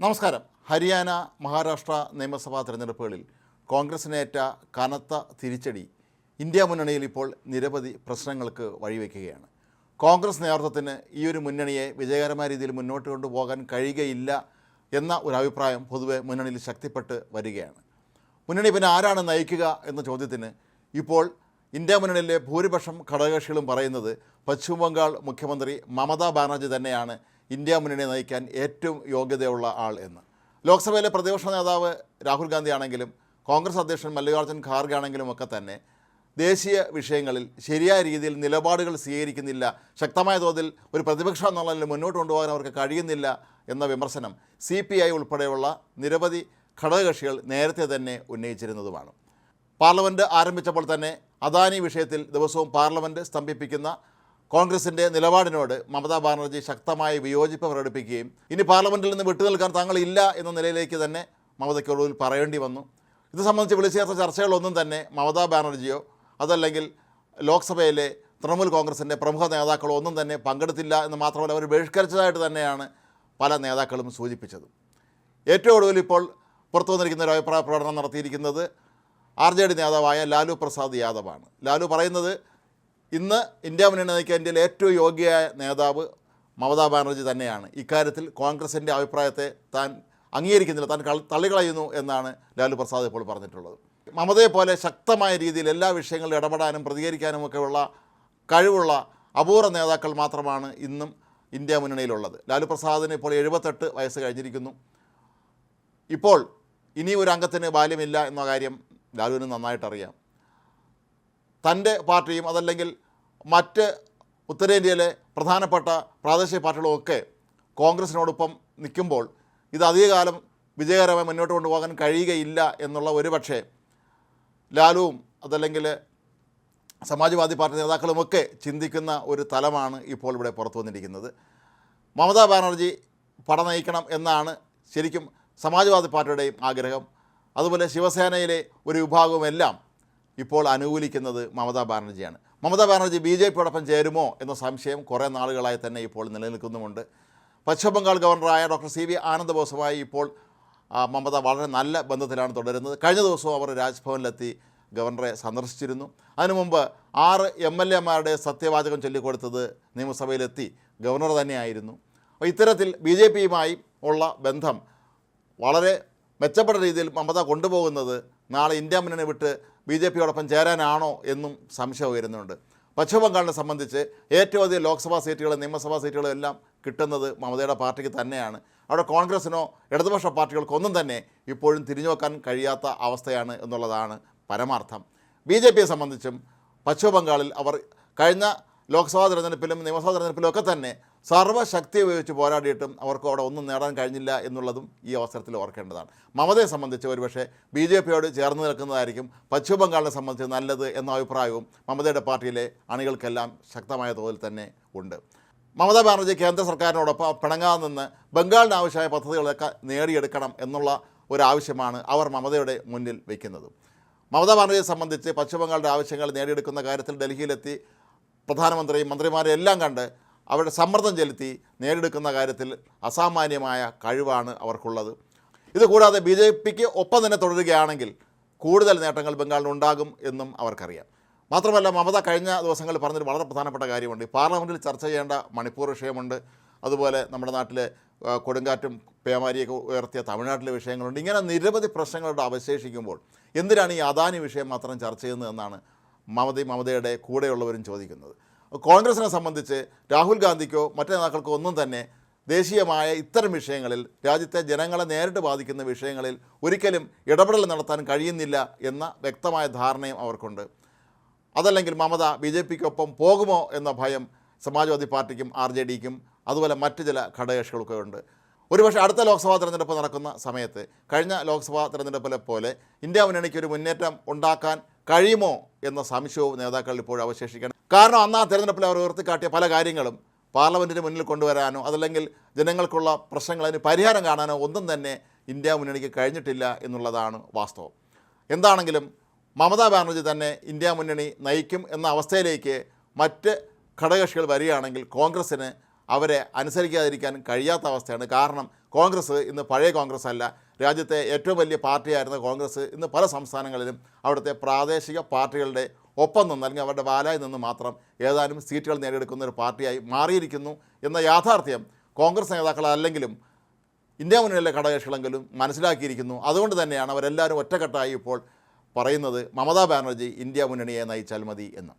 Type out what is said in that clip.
നമസ്കാരം. ഹരിയാന മഹാരാഷ്ട്ര നിയമസഭാ തിരഞ്ഞെടുപ്പുകളിൽ കോൺഗ്രസിനേറ്റ കനത്ത തിരിച്ചടി ഇന്ത്യ മുന്നണിയിൽ ഇപ്പോൾ നിരവധി പ്രശ്നങ്ങൾക്ക് വഴിവെക്കുകയാണ്. കോൺഗ്രസ് നേതൃത്വത്തിന് ഈ ഒരു മുന്നണിയെ വിജയകരമായ രീതിയിൽ മുന്നോട്ട് കൊണ്ടുപോകാൻ കഴിയുകയില്ല എന്ന ഒരു അഭിപ്രായം പൊതുവെ മുന്നണിയിൽ ശക്തിപ്പെട്ട് വരികയാണ്. മുന്നണി പിന്നെ ആരാണ് നയിക്കുക എന്ന ചോദ്യത്തിന് ഇപ്പോൾ ഇന്ത്യ മുന്നണിയിലെ ഭൂരിപക്ഷം ഘടകകക്ഷികളും പറയുന്നത് പശ്ചിമബംഗാൾ മുഖ്യമന്ത്രി മമതാ ബാനർജി തന്നെയാണ് ഇന്ത്യ മുന്നണി നയിക്കാൻ ഏറ്റവും യോഗ്യതയുള്ള ആൾ എന്ന്. ലോക്സഭയിലെ പ്രതിപക്ഷ നേതാവ് രാഹുൽ ഗാന്ധി ആണെങ്കിലും കോൺഗ്രസ് അധ്യക്ഷൻ മല്ലികാർജുൻ ഖാർഗെ ആണെങ്കിലും ഒക്കെ തന്നെ ദേശീയ വിഷയങ്ങളിൽ ശരിയായ രീതിയിൽ നിലപാടുകൾ സ്വീകരിക്കുന്നില്ല. ശക്തമായ തോതിൽ ഒരു പ്രതിപക്ഷം എന്നുള്ള നിലയിൽ മുന്നോട്ട് കൊണ്ടുപോകാൻ അവർക്ക് കഴിയുന്നില്ല എന്ന വിമർശനം സി പി ഐ ഉൾപ്പെടെയുള്ള നിരവധി ഘടകകക്ഷികൾ നേരത്തെ തന്നെ ഉന്നയിച്ചിരുന്നതുമാണ്. പാർലമെന്റ് ആരംഭിച്ചപ്പോൾ തന്നെ അദാനി വിഷയത്തിൽ ദിവസവും പാർലമെന്റ് സ്തംഭിപ്പിക്കുന്ന കോൺഗ്രസിന്റെ നിലപാടിനോട് മമതാ ബാനർജി ശക്തമായ വിയോജിപ്പ് പ്രകടിപ്പിക്കുകയും ഇനി പാർലമെന്റിൽ നിന്ന് വിട്ടുനിൽക്കാൻ താങ്കളില്ല എന്ന നിലയിലേക്ക് തന്നെ മമതയ്ക്ക് ഒടുവിൽ പറയേണ്ടി വന്നു. ഇത് സംബന്ധിച്ച് വിളിച്ചു ചേർത്ത ചർച്ചകളൊന്നും തന്നെ മമതാ ബാനർജിയോ അതല്ലെങ്കിൽ ലോക്സഭയിലെ തൃണമൂൽ കോൺഗ്രസിന്റെ പ്രമുഖ നേതാക്കളോ ഒന്നും തന്നെ പങ്കെടുത്തില്ല എന്ന് മാത്രമല്ല അവർ ബഹിഷ്കരിച്ചതായിട്ട് തന്നെയാണ് പല നേതാക്കളും സൂചിപ്പിച്ചത്. ഏറ്റവും ഒടുവിൽ ഇപ്പോൾ പുറത്തു വന്നിരിക്കുന്ന ഒരു അഭിപ്രായ പ്രകടനം നടത്തിയിരിക്കുന്നത് ആർ ജെ ഡി നേതാവായ ലാലു പ്രസാദ് യാദവാണ്. ലാലു പറയുന്നത് ഇന്ന് ഇന്ത്യ മുന്നണി നയിക്കാൻ ഇന്ത്യയിലെ ഏറ്റവും യോഗ്യയായ നേതാവ് മമതാ ബാനർജി തന്നെയാണ്. ഇക്കാര്യത്തിൽ കോൺഗ്രസിന്റെ അഭിപ്രായത്തെ താൻ അംഗീകരിക്കുന്നില്ല താൻ തള്ളികളയുന്നു എന്നാണ് ലാലു പ്രസാദ് ഇപ്പോൾ പറഞ്ഞിട്ടുള്ളത്. മമതയെ പോലെ ശക്തമായ രീതിയിൽ എല്ലാ വിഷയങ്ങളിലും ഇടപെടാനും പ്രതികരിക്കാനും ഒക്കെയുള്ള കഴിവുള്ള അപൂർവ നേതാക്കൾ മാത്രമാണ് ഇന്നും ഇന്ത്യ മുന്നണിയിലുള്ളത്. ലാലു പ്രസാദിന് ഇപ്പോൾ എഴുപത്തെട്ട് വയസ്സ് കഴിഞ്ഞിരിക്കുന്നു. ഇപ്പോൾ ഇനി ഒരു അംഗത്തിന് ബാല്യമില്ല എന്ന കാര്യം ലാലുവിന് നന്നായിട്ടറിയാം. തന്റെ പാർട്ടിയും അതല്ലെങ്കിൽ മറ്റ് ഉത്തരേന്ത്യയിലെ പ്രധാനപ്പെട്ട പ്രാദേശിക പാർട്ടികളുമൊക്കെ കോൺഗ്രസിനോടൊപ്പം നിൽക്കുമ്പോൾ ഇത് അധികകാലം വിജയകരമായി മുന്നോട്ട് കൊണ്ടുപോകാൻ കഴിയുകയില്ല എന്നുള്ള ഒരു പക്ഷേ ലാലുവും അതല്ലെങ്കിൽ സമാജ്വാദി പാർട്ടി നേതാക്കളുമൊക്കെ ചിന്തിക്കുന്ന ഒരു തലമാണ് ഇപ്പോൾ ഇവിടെ പുറത്തു വന്നിരിക്കുന്നത്. മമതാ ബാനർജി പട നയിക്കണം എന്നാണ് ശരിക്കും സമാജ്വാദി പാർട്ടിയുടെയും ആഗ്രഹം. അതുപോലെ ശിവസേനയിലെ ഒരു വിഭാഗവുമെല്ലാം ഇപ്പോൾ അനുകൂലിക്കുന്നത് മമതാ ബാനർജിയാണ്. മമതാ ബാനർജി ബി ജെ പിയോടൊപ്പം ചേരുമോ എന്ന സംശയം കുറേ നാളുകളായി തന്നെ ഇപ്പോൾ നിലനിൽക്കുന്നുമുണ്ട്. പശ്ചിമ ബംഗാൾ ഗവർണറായ ഡോക്ടർ സി വി ആനന്ദ ബോസുമായി ഇപ്പോൾ മമത വളരെ നല്ല ബന്ധത്തിലാണ് തുടരുന്നത്. കഴിഞ്ഞ ദിവസവും അവർ രാജ്ഭവനിലെത്തി ഗവർണറെ സന്ദർശിച്ചിരുന്നു. അതിനു മുമ്പ് ആറ് എം എൽ എമാരുടെ സത്യവാചകം ചൊല്ലിക്കൊടുത്തത് നിയമസഭയിലെത്തി ഗവർണർ തന്നെയായിരുന്നു. അപ്പോൾ ഇത്തരത്തിൽ ബി ജെ പിയുമായി ഉള്ള ബന്ധം വളരെ മെച്ചപ്പെട്ട രീതിയിൽ മമത കൊണ്ടുപോകുന്നത് നാളെ ഇന്ത്യ മുന്നണി വിട്ട് ബി ജെ പിയോടൊപ്പം ചേരാനാണോ എന്നും സംശയം ഉയരുന്നുണ്ട്. പശ്ചിമബംഗാളിനെ സംബന്ധിച്ച് ഏറ്റവും അധികം ലോക്സഭാ സീറ്റുകളും നിയമസഭാ സീറ്റുകളും എല്ലാം കിട്ടുന്നത് മമതയുടെ പാർട്ടിക്ക് തന്നെയാണ്. അവിടെ കോൺഗ്രസിനോ ഇടതുപക്ഷ പാർട്ടികൾക്കൊന്നും തന്നെ ഇപ്പോഴും തിരിഞ്ഞു നോക്കാൻ കഴിയാത്ത അവസ്ഥയാണ് എന്നുള്ളതാണ് പരമാർത്ഥം. ബി ജെ പിയെ സംബന്ധിച്ചും പശ്ചിമബംഗാളിൽ അവർ കഴിഞ്ഞ ലോക്സഭാ തെരഞ്ഞെടുപ്പിലും നിയമസഭാ തെരഞ്ഞെടുപ്പിലും ഒക്കെ തന്നെ സർവശക്തി ഉപയോഗിച്ച് പോരാടിയിട്ടും അവർക്ക് അവിടെ ഒന്നും നേടാൻ കഴിഞ്ഞില്ല എന്നുള്ളതും ഈ അവസരത്തിൽ ഓർക്കേണ്ടതാണ്. മമതയെ സംബന്ധിച്ച് ഒരുപക്ഷെ ബി ജെ പിയോട് ചേർന്ന് നിൽക്കുന്നതായിരിക്കും പശ്ചിമ ബംഗാളിനെ സംബന്ധിച്ച് നല്ലത് എന്ന അഭിപ്രായവും മമതയുടെ പാർട്ടിയിലെ അണികൾക്കെല്ലാം ശക്തമായ തോതിൽ തന്നെ ഉണ്ട്. മമതാ ബാനർജി കേന്ദ്ര സർക്കാരിനോടൊപ്പം പിണങ്ങാതെ നിന്ന് ബംഗാളിന് ആവശ്യമായ പദ്ധതികളൊക്കെ നേടിയെടുക്കണം എന്നുള്ള ഒരു ആവശ്യമാണ് അവർ മമതയുടെ മുന്നിൽ വയ്ക്കുന്നത് മമതാ ബാനർജിയെ സംബന്ധിച്ച് പശ്ചിമ ആവശ്യങ്ങൾ നേടിയെടുക്കുന്ന കാര്യത്തിൽ ഡൽഹിയിലെത്തി പ്രധാനമന്ത്രിയും മന്ത്രിമാരെയും എല്ലാം കണ്ട് അവരുടെ സമ്മർദ്ദം ചെലുത്തി നേടിയെടുക്കുന്ന കാര്യത്തിൽ അസാമാന്യമായ കഴിവാണ് അവർക്കുള്ളത്. ഇതുകൂടാതെ ബി ജെ പിക്ക് ഒപ്പം തന്നെ തുടരുകയാണെങ്കിൽ കൂടുതൽ നേട്ടങ്ങൾ ബംഗാളിൽ ഉണ്ടാകും എന്നും അവർക്കറിയാം. മാത്രമല്ല മമത കഴിഞ്ഞ ദിവസങ്ങളിൽ പറഞ്ഞൊരു വളരെ പ്രധാനപ്പെട്ട കാര്യമുണ്ട്. പാർലമെന്റിൽ ചർച്ച ചെയ്യേണ്ട മണിപ്പൂർ വിഷയമുണ്ട്. അതുപോലെ നമ്മുടെ നാട്ടിലെ കൊടുങ്കാറ്റും പേമാരിയൊക്കെ ഉയർത്തിയ തമിഴ്നാട്ടിലെ വിഷയങ്ങളുണ്ട്. ഇങ്ങനെ നിരവധി പ്രശ്നങ്ങളുടെ അവശേഷിക്കുമ്പോൾ എന്തിനാണ് ഈ അദാനി വിഷയം മാത്രം ചർച്ച ചെയ്യുന്നതെന്നാണ് മമതയും മമതയുടെ കൂടെയുള്ളവരും ചോദിക്കുന്നത്. കോൺഗ്രസിനെ സംബന്ധിച്ച് രാഹുൽ ഗാന്ധിക്കോ മറ്റു നേതാക്കൾക്കോ ഒന്നും തന്നെ ദേശീയമായ ഇത്തരം വിഷയങ്ങളിൽ രാജ്യത്തെ ജനങ്ങളെ നേരിട്ട് ബാധിക്കുന്ന വിഷയങ്ങളിൽ ഒരിക്കലും ഇടപെടൽ നടത്താൻ കഴിയുന്നില്ല എന്ന വ്യക്തമായ ധാരണയും അവർക്കുണ്ട്. അതല്ലെങ്കിൽ മമത ബി ജെ പിക്കൊപ്പം പോകുമോ എന്ന ഭയം സമാജ്വാദി പാർട്ടിക്കും ആർ ജെ ഡിക്കും അതുപോലെ മറ്റ് ചില ഘടകകക്ഷികൾക്കും ഉണ്ട് ഒരുപക്ഷെ അടുത്ത ലോക്സഭാ തെരഞ്ഞെടുപ്പ് നടക്കുന്ന സമയത്ത് കഴിഞ്ഞ ലോക്സഭാ തെരഞ്ഞെടുപ്പിലെ പോലെ ഇന്ത്യ മുന്നണിക്ക് ഒരു മുന്നേറ്റം ഉണ്ടാക്കാൻ കഴിയുമോ എന്ന സംശയവും നേതാക്കളിൽ ഇപ്പോൾ അവശേഷിക്കണം. കാരണം അന്നാ തെരഞ്ഞെടുപ്പിൽ അവർ ഉയർത്തിക്കാട്ടിയ പല കാര്യങ്ങളും പാർലമെന്റിന് മുന്നിൽ കൊണ്ടുവരാനോ അതല്ലെങ്കിൽ ജനങ്ങൾക്കുള്ള പ്രശ്നങ്ങൾ അതിന് പരിഹാരം കാണാനോ ഒന്നും തന്നെ ഇന്ത്യ മുന്നണിക്ക് കഴിഞ്ഞിട്ടില്ല എന്നുള്ളതാണ് വാസ്തവം. എന്താണെങ്കിലും മമതാ ബാനർജി തന്നെ ഇന്ത്യ മുന്നണി നയിക്കും എന്ന അവസ്ഥയിലേക്ക് മറ്റ് ഘടകകക്ഷികൾ വരികയാണെങ്കിൽ കോൺഗ്രസ്സിന് അവരെ അനുസരിക്കാതിരിക്കാൻ കഴിയാത്ത അവസ്ഥയാണ്. കാരണം കോൺഗ്രസ് ഇന്ന് പഴയ കോൺഗ്രസ് അല്ല രാജ്യത്തെ ഏറ്റവും വലിയ പാർട്ടിയായിരുന്ന കോൺഗ്രസ് ഇന്ന് പല സംസ്ഥാനങ്ങളിലും അവിടുത്തെ പ്രാദേശിക പാർട്ടികളുടെ ഒപ്പം നിന്ന് അല്ലെങ്കിൽ അവരുടെ വാലായി നിന്ന് മാത്രം ഏതാനും സീറ്റുകൾ നേടിയെടുക്കുന്ന ഒരു പാർട്ടിയായി മാറിയിരിക്കുന്നു എന്ന യാഥാർത്ഥ്യം കോൺഗ്രസ് നേതാക്കൾ അല്ലെങ്കിലും ഇന്ത്യ മുന്നണിയിലെ ഘടകകക്ഷികളെങ്കിലും മനസ്സിലാക്കിയിരിക്കുന്നു. അതുകൊണ്ട് തന്നെയാണ് അവരെല്ലാവരും ഒറ്റക്കെട്ടായി ഇപ്പോൾ പറയുന്നത് മമതാ ബാനർജി ഇന്ത്യ മുന്നണിയെ നയിച്ചാൽ മതി എന്ന്.